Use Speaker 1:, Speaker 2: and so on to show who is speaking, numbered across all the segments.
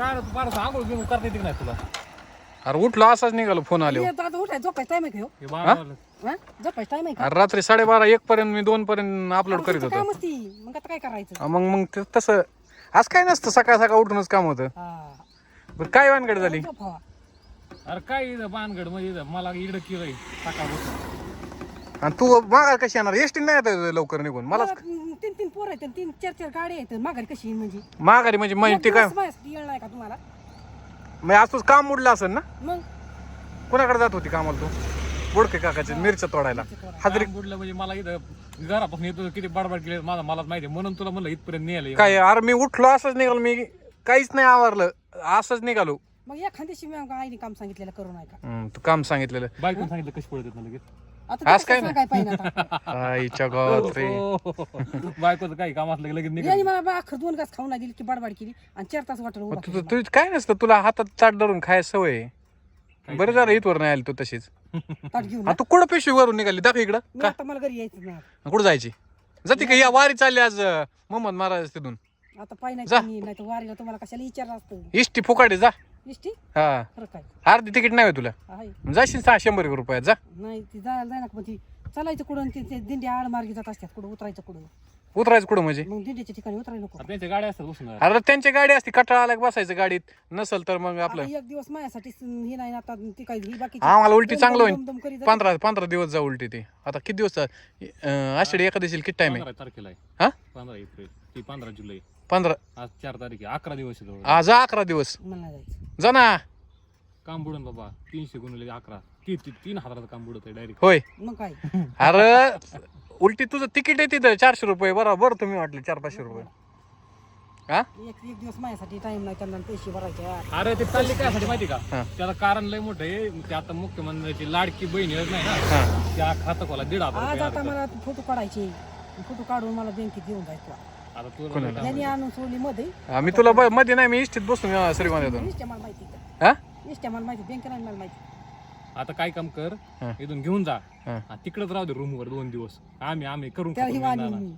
Speaker 1: काय रे, तू फार आंघोळ बिंघोळ करता येते की नाही तुला?
Speaker 2: अरे उठलो असाच निघालो फोन आलो
Speaker 3: आता उठाय झोपायचं टाइम आहे का ह्यो?
Speaker 1: हे बाळाला-
Speaker 3: हा? झोपायचं टाइम आहे का?
Speaker 2: अरे रात्री साडेबारा एक पर्यंत मी दोन पर्यंत अपलोड करीत
Speaker 3: काम
Speaker 2: होतो.
Speaker 3: असती. मग आता काय करायचं?
Speaker 2: मग मग ते तसं आज काय नसतं सकाळ सकाळ उठूनच काम होतं.
Speaker 3: हा.
Speaker 2: बरं काय वानगड झाली?
Speaker 3: झोपावा.
Speaker 1: अरे काय इथं बानगड म्हणजे इथं? मला इकडं किरय सकाळ
Speaker 2: आणि तू मागा कशी येणार? एसटी नाही येत लवकर निघून. मला
Speaker 3: मला तीन तीन पोर आहेत तीन चार चार गाडी आहेत. माघारी कशी येईन म्हणजे?
Speaker 2: माघारी म्हणजे म्हणजे ते काय?
Speaker 3: दिवस माझ्यासाठी येणार नाही का तुम्हाला?
Speaker 2: म्हणजे आज तुझं काम उडलं असेल ना?
Speaker 3: मग?
Speaker 2: कोणाकडे जात होती कामाला तू? बोडके काकाचे मिरच्या तोडायला. हाजरी
Speaker 1: बुडलं म्हणजे मला इथं घरापासून येतो किती बडबड केली माझा मलाच माहिती आहे. म्हणून तुला म्हणलं इथपर्यंत नेलं
Speaker 2: काय अरे मी उठलो असंच निघालो. मी काहीच नाही आवरलं. असंच निघालो.
Speaker 3: मग एखाद्याशी मी आईने काम सांगितलेलं करू नका.
Speaker 2: हम्म, तू काम सांगितलेलं.
Speaker 1: बायकोन सांगितलं कशी पडत ना लगेच?
Speaker 3: आता
Speaker 2: आज काय
Speaker 3: सांगाय पाहिजे आता?
Speaker 2: आईच्या गावात रे.
Speaker 1: बायकोचं काही काम असलं की लगेच
Speaker 3: यांनी मला अख्खर दोन घास खाऊन नाही दिली की बडबड केली आणि चार तास वाटलं उभा
Speaker 2: मग
Speaker 3: केला
Speaker 2: तुझं काय नसतं? तुला हातात चाट धरून खाय सवय आहे. बरं झालं इथवर नाही आली तू तशीच.
Speaker 3: मला. ताट घेऊन
Speaker 2: आ, तू कुठं पिशवी वरून निघाली? दाखव इकडं.
Speaker 3: मी आता मला घरी यायचं नाही
Speaker 2: कुठं जायची? जाते का या वारी चालली आज अं, मोहम्मद महाराज तिथून.
Speaker 3: आता पाय नाही
Speaker 2: जा.
Speaker 3: नाही तर वारीला तुम्हाला कशाला विचारलं असतं?
Speaker 2: इष्टी फुकाडे जा.
Speaker 3: इष्टी
Speaker 2: हा.
Speaker 3: खरं काय.
Speaker 2: अर्धी तिकीट नाही होय तुला?
Speaker 3: आहे.
Speaker 2: जाशील सहा शंभर एक रुपयात जा.
Speaker 3: नाही ती जायला जाय ना पण ती चालायचं कुठं आणि ते- ते दिंडी आडमार्गी जात असतात कुठं उतरायचं कुठं.
Speaker 2: उतरायचं कुठं म्हणजे?
Speaker 3: मग दिंडीच्या ठिकाणी उतरायला नको.
Speaker 1: त्यांच्या गाड्या असतात बसून
Speaker 2: अरे त्यांची गाडी असते कटाळा आला की बसायचं गाडीत. नसल तर मग आपलं.
Speaker 3: आता एक दिवस माझ्यासाठी हे नाही ना आता ती काही ही बाकी
Speaker 2: आम्हाला उलटी चांगलं होईल पंधरा पंधरा दिवस जा उलटी ते. आता किती दिवस अं, आषाढी एकादशीला किती टाइम आहे?
Speaker 1: पंधरा तारखेला आहे.
Speaker 2: हा?
Speaker 1: पंधरा एप्रिल. ती पंधरा जुलै.
Speaker 2: पंधरा.
Speaker 1: आज चार तारीख आहे. अकरा दिवस आहे जवळ.
Speaker 2: आ, जा अकरा दिवस.
Speaker 3: मला नाही जायचं.
Speaker 2: जा ना.
Speaker 1: काम बुडून बाबा. तीनशे गुणले अकरा. ती ती- तीन हजाराचं काम बुडत आहे डायरेक्ट
Speaker 2: होय.
Speaker 3: मग काय?
Speaker 2: अरे उलटी तुझं तिकीट आहे तिथं. चारशे रुपये. बरोबर तुम्ही वाटले चार पाचशे रुपये. हा?
Speaker 3: एक एक दिवस माझ्यासाठी टाइम नाही त्यांना पैसे भरायचे. यार.
Speaker 1: अरे ते चालली काय माहिती
Speaker 2: हा.
Speaker 1: का? त्याला कारण लय मोठं आहे. ते आता मुख्यमंत्र्याची लाडकी बहीण योजना आहे ना?
Speaker 2: हा.
Speaker 1: त्या खातं खोला दीड हजार
Speaker 3: आज
Speaker 1: रुपये
Speaker 3: आता
Speaker 1: आलं.
Speaker 3: मला फोटो काढायचे. फोटो काढून मला बँकेत घेऊन जायचं.
Speaker 2: कोणाला?
Speaker 3: त्यांनी आणून सोडली मध्ये.
Speaker 2: हा, मी तुला ब- मध्ये नाही मी इष्टीत बसून येतो
Speaker 3: मला माहिती
Speaker 2: हा?
Speaker 3: निश्चय मला माहिती बँक नाही मला माहिती
Speaker 1: आता काय काम कर
Speaker 2: हा.
Speaker 1: इथून घेऊन जा.
Speaker 2: हा.
Speaker 1: हा, तिकडच राहू दे रूम वर दोन दिवस. आम्ही आम्ही करून
Speaker 3: त्याला
Speaker 1: खातो
Speaker 3: ही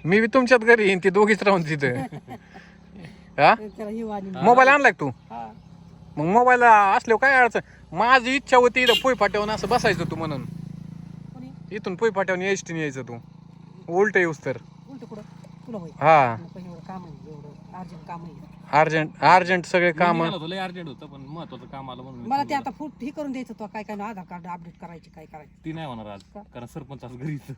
Speaker 1: मी
Speaker 2: बी तुमच्यात घरी येईन ती दोघीच राहून तिथं. हा?
Speaker 3: त्याला ही वाणी मी.
Speaker 2: मोबाईल आणलाय का तू?
Speaker 3: हा.
Speaker 2: मग मोबाईल असल्यावर काय अडचण? माझी इच्छा होती इथं पोय फाट्यावरून असं बसायचं तू म्हणून.
Speaker 3: कोणी?
Speaker 2: इथून पोय फाट्यावरून एसटीने यायचं तू. उलट येऊस तर.
Speaker 3: तुला
Speaker 2: हा.
Speaker 3: एवढं काम आहे एवढं अर्जंट काम आहे.
Speaker 2: अर्जंट अर्जंट सगळे काम.
Speaker 1: होतो, लय अर्जंट होतं पण महत्वाचं काम आलं म्हणून
Speaker 3: मला ते. आता फूट हे करून द्यायचं तो काय काय ना आधार कार्ड अपडेट करायचे काय करायचं?
Speaker 1: ती नाही होणार आज कारण सरपंच आज घरीच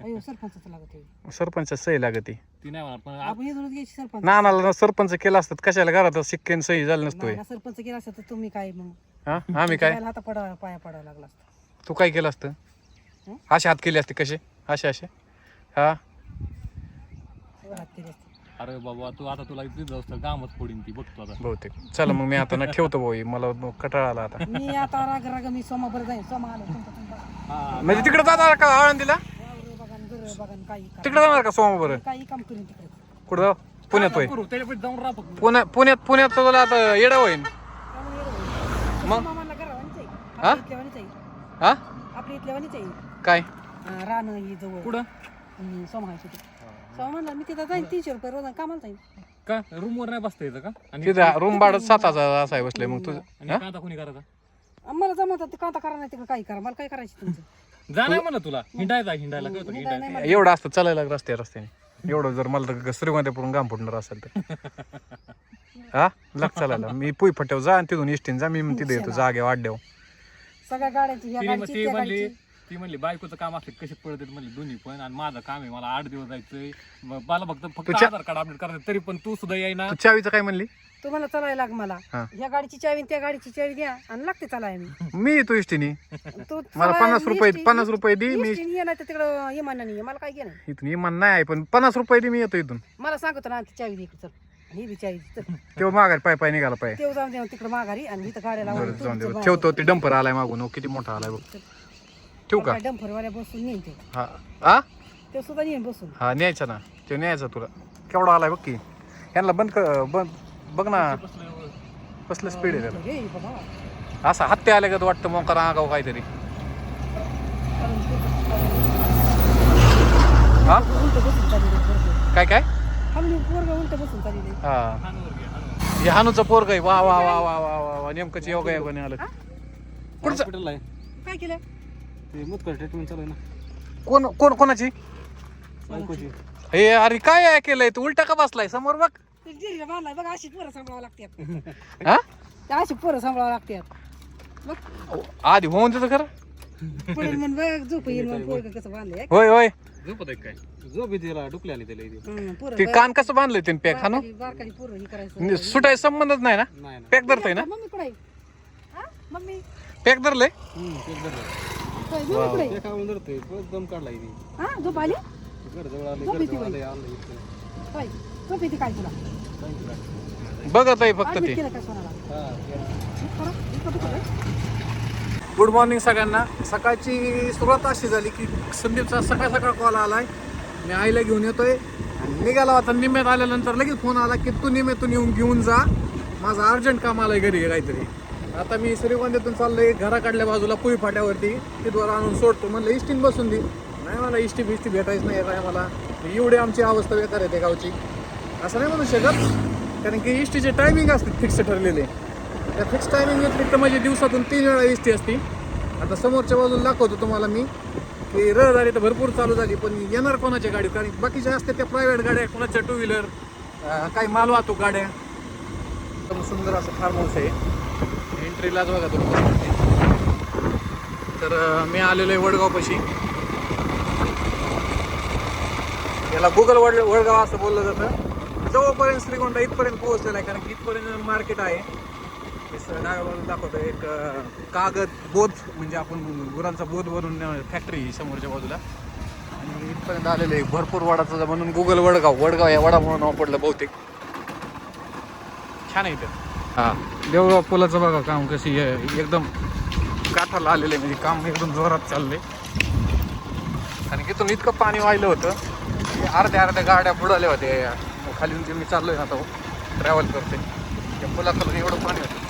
Speaker 3: अयो सरपंचाचं लागत आहे.
Speaker 2: सरपंच सही लागते.
Speaker 1: ती नाही होणार पण
Speaker 3: आपण घ्यायची सरपंच.
Speaker 2: नानाला सरपंच केला असतात कशाला घरात शिक्केन सही झालं नसतोय
Speaker 3: नाना सरपंच केला असतं तर तुम्ही काय मग?
Speaker 2: हा? आम्ही काय?
Speaker 3: हाता पडा पाया पडायला लागला असतं.
Speaker 2: तू काय केलं असतं?
Speaker 3: हं?
Speaker 2: असे हात केले असते कसे? असे असे? हा?
Speaker 1: अरे बाबा तू आता तुला इथे जाऊ कामच फोडीन ती बघतो आता.
Speaker 2: बहुतेक. चला मग मी आता ना ठेवतो भाऊ मला कटाळा आला आता.
Speaker 3: मी आता राग राग मी सोमा बरं जाईन. सोमा आलं तुमचं
Speaker 1: हा,
Speaker 2: म्हणजे तिकडे जाणार का आळंदीला?
Speaker 3: वावर बघा न घर बघा न काही काम.
Speaker 2: तिकडे जाणार का सोमा बरं
Speaker 3: काही काम करीन तिकडे.
Speaker 2: कुठं जाऊ? पुण्यात होय
Speaker 1: करू त्याच्याकडे जाऊन राहतो
Speaker 2: पुण्यात पुण्यात पुण्यात तर तुला आता येडा होईन.
Speaker 3: त्यामुळे होईल.
Speaker 2: मग?
Speaker 3: घरावानीच आहे.
Speaker 2: हा?
Speaker 3: आपल्या इथल्यावानीच आहे.
Speaker 2: हा?
Speaker 3: आपल्या इथल्यावानीच आहे.
Speaker 2: काय?
Speaker 3: अं, रान ही जवळ.
Speaker 1: कुठं?
Speaker 3: हम्म, सोमा सोमा म्हणला मी तिथं जाईन तीनशे रुपये रोज कामाला जाईन.
Speaker 1: का? रूम वर नाही बसता येतं का? आणि
Speaker 2: तिथं रूम भाडं सात हजार असं आहे बसले मग तुझं
Speaker 1: आणि कांदा कोणी करायचा?
Speaker 3: आम्हाला जमत ते कांता करा नाही तिकडे काही करा मला काय करायचं तुमचं.
Speaker 1: जा नाही म्हणा तुला हिंडायचा हिंडायला कळतं का
Speaker 3: हिंडायला
Speaker 2: एवढं असतं चालायला रस्ते रस्त्याने एवढं जर मला तर श्रीमध्ये पडून गाम फुटणार असेल तर. हा? लाग चालायला. मी पुई फट्यावर जा आणि तिथून इष्टीन जा मी मग तिथे येतो जागे वाढल्यावर
Speaker 3: सगळ्या गाड्यांची ह्या
Speaker 1: ती मग
Speaker 3: गाडीची
Speaker 1: ती
Speaker 3: त्या
Speaker 1: म्हणली
Speaker 3: गाडीची.
Speaker 1: ती म्हणली बायकोचं काम असलं कसे पडत म्हणली दोन्ही पण. आणि माझं काम आहे मला आठ दिवस जायचंय. मला फक्त फक्त
Speaker 2: तुझ्या-
Speaker 1: आधार कार्ड अपडेट करायचं तरी पण तू सुद्धा येईना.
Speaker 2: तू चावीचं काय म्हणली?
Speaker 3: तुम्हाला चालायला लाग मला.
Speaker 2: हा.
Speaker 3: ह्या गाडीची चावी आणि त्या गाडीची चावी द्या आणि लागते चालाय मी
Speaker 2: मी येतो इष्टीने.
Speaker 3: तू
Speaker 2: मला पन्नास रुपये
Speaker 3: इष्टी-
Speaker 2: पन्नास रुपये दे मी
Speaker 3: इष्टीने ये नाही तर तिकडं इमानाने ये मला काय घे नाही
Speaker 2: इथून इमान नाही आहे पण पन्नास रुपये दे मी येतो इथून.
Speaker 3: मला सांगतो ना ती चावी दे इकडे चल. आणि ही बी चावी दे, चल.
Speaker 2: तेव्हा माघारी पाय पाय निघाला पाय.
Speaker 3: तेव्हा जाऊन दे तिकडे माघारी आणि इथं गाड्या लावून
Speaker 2: बरं जाऊन दे. ठेवतो ते डंपर आलाय मागून. हो, किती मोठा आलाय बघ. ठेवू का?
Speaker 3: डंफरवाल्या बसून नेईन ते
Speaker 2: हा. हा
Speaker 3: ते सुद्धा नेईन बसून.
Speaker 2: हा न्यायचा ना. ते न्यायचा तुला. केवढा आलाय बघ की. यांना बंद कर बंद बघ ना. कसलं स्पीड आहे त्याला.
Speaker 3: रे बाबा
Speaker 2: असं हत्या आले का वाटतं मोकार आगाव काहीतरी. हा?
Speaker 3: उलट बसून चालली रे पोरगं.
Speaker 2: काय काय?
Speaker 3: आम्ही पोरगं उलट बसून चालली रे
Speaker 2: हा. हे हानूचं पोरग आहे. वा वा वा वा वा वा वा. नेमकंच योगा योगाने आलं. पुढचं
Speaker 3: काय केलं?
Speaker 4: ते मुतकर ट्रीटमेंट चालू आहे ना.
Speaker 2: कोण कोण कोणाची?
Speaker 4: बायकोची.
Speaker 2: हे अरे काय आहे केलंय? तू उलटा का बसलाय समोर बघ.
Speaker 3: ते बांधलाय बघ अशी पोरं सांभाळावं लागतात.
Speaker 2: हा?
Speaker 3: अशी पोरं सांभाळावं लागतात. बघ.
Speaker 2: आधी होऊन देतं खरं.
Speaker 3: म्हण बघ झोप येईल कसं बांधलंय.
Speaker 2: होय होय.
Speaker 1: झोपत आहे काय?
Speaker 4: झोप येते त्याला डुकले आली त्याला इथे.
Speaker 3: हं, पोरं
Speaker 2: ते
Speaker 3: बघ.
Speaker 2: कान कसं बांधलंय त्याने पॅक? हानू
Speaker 3: बारकाली बारकाली पोरं हे करायचं.
Speaker 2: सुटाय संबंधच नाही ना?
Speaker 4: नाही ना
Speaker 2: पॅक धरतय ना?
Speaker 3: मम्मी कुठे हा मम्मी?
Speaker 2: पॅक धरलंय?
Speaker 4: हम्म, ते.
Speaker 3: होय, मम्मी कुठे
Speaker 4: ते खाऊन धरतोय परत दम काढला इथे
Speaker 3: हा झोप आली?
Speaker 4: घर जवळ आले
Speaker 3: झोप
Speaker 4: घर
Speaker 3: येते
Speaker 4: जवळ
Speaker 3: बाई.
Speaker 4: आले आलं इथं.
Speaker 3: होय झोप येते काय तुला?
Speaker 2: बघत आहे फक्त ते.
Speaker 3: केलं काय सोनाला
Speaker 4: हा, ते-
Speaker 3: खरं? इकडं कुठं आहे?
Speaker 2: गुड मॉर्निंग सगळ्यांना. सकाळची सुरुवात अशी झाली की संदीपचा सकाळ सकाळ कॉल आलाय. मी आईला घेऊन येतोय. आणि निघाला होता निम्यात आल्यानंतर लगेच फोन आला की तू निम्यातून येऊन घेऊन जा. माझं अर्जंट काम आलंय घरी काहीतरी. आता मी श्रीगोंद्यातून चाललोय घराकडल्या बाजूला पुई फाट्यावरती. तिथवर आणून सोडतो. म्हणलं इष्टीन बसून दे. नाही मला इष्टी बिष्टी भेटायच नाही काय मला एवढी आमची अवस्था बेकार आहे त्या गावची. असं नाही म्हणू शकत कारण की इष्टीचे टायमिंग असते फिक्स ठरलेले. त्या फिक्स टायमिंग व्यतिरिक्त म्हणजे दिवसातून तीन वेळा इष्टी असते. आता समोरच्या बाजूला दाखवतो तुम्हाला मी की रहदारी तर भरपूर चालू झाली पण येणार कोणाच्या गाडी कारण बाकीच्या असते त्या प्रायव्हेट गाड्या कोणाच्या टू व्हीलर काही मालवाहतूक गाड्या. एकदम सुंदर असं फार्म हाऊस आहे. एंट्रीलाच बघा तुम्ही. तर मी आलेलो आहे वडगावपाशी. याला गुगल वड वडगाव असं बोललं जातं. जवळपर्यंत श्रीगोंदा इथपर्यंत पोहोचलेला आहे कारण की इथपर्यंत मार्केट आहे. डाव्या बाजूला दाखवतो एक कागद बोध म्हणजे आपण गुरांचा बोध बनवून फॅक्टरी समोरच्या बाजूला. आणि इथपर्यंत आलेलं आहे भरपूर वडाचं म्हणून गुगल वडगाव वडगाव या वडा म्हणून नाव पडलं बहुतेक. छान आहे इथं. हा देवगाव पुलाचं बघा काम कशी एकदम काठाला आलेलं आहे म्हणजे काम एकदम जोरात चाललंय. आणि तिथून इतकं पाणी वाहिलं होतं की अर्ध्या अर्ध्या गाड्या बुडाल्या होत्या. खाली मी चाललोय ना आता ट्रॅव्हल करते त्या पुलाखाली एवढं पाणी होतं.